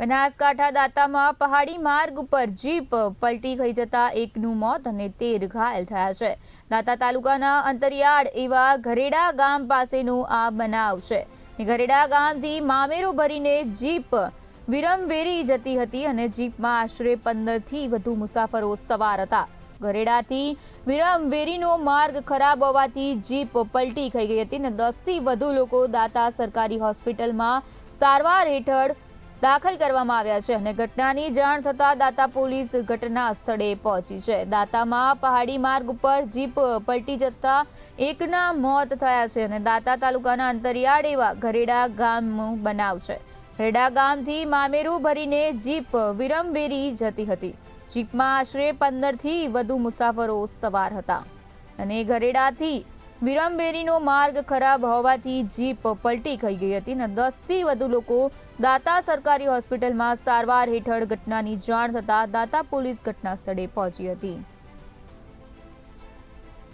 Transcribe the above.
બનાસકાંઠા દાતામાં પહાડી માર્ગ ઉપર જીપ પલટી ખાઈ જતા એકનું મોત અને તેર ઘાયલ થયા છે. દાતા તાલુકાના અંતરિયાળ એવા ઘરેડા ગામ પાસેનો આ બનાવ છે. ઘરેડા ગામથી મામેરો ભરીને જીપ વિરમવેરી જતી હતી અને જીપમાં આશરે પંદરથી વધુ મુસાફરો સવાર હતા. ઘરેડાથી વિરમવેરીનો માર્ગ ખરાબ હોવાથી જીપ પલટી ખાઈ ગઈ હતી અને દસથી વધુ લોકો દાતા સરકારી હોસ્પિટલમાં સારવાર હેઠળ દાખલ કરવામાં આવ્યા છે અને ઘટનાની જાણ થતાં દાતા પોલીસ ઘટના સ્થળે પહોંચી છે. દાતામાં પહાડી માર્ગ ઉપર જીપ પલટી જતા એકના મોત થયા છે અને દાતા તાલુકાના અંતરિયાળ એવા ઘરેડા ગામ બનાવ છે. ઘરેડા ગામથી મામેરું ભરીને જીપ વિરમવેરી જતી હતી. જીપમાં આશરે પંદરથી વધુ મુસાફરો સવાર હતા. અને ઘરેડાથી વિરમબેરીનો માર્ગ ખરાબ હોવાથી જીપ પલટી ખાઈ ગઈ હતી અને દસથી વધુ લોકો દાતા સરકારી હોસ્પિટલમાં સારવાર હેઠળ ઘટનાની જાણ થતાં દાતા પોલીસ ઘટના સ્થળે પહોંચી હતી.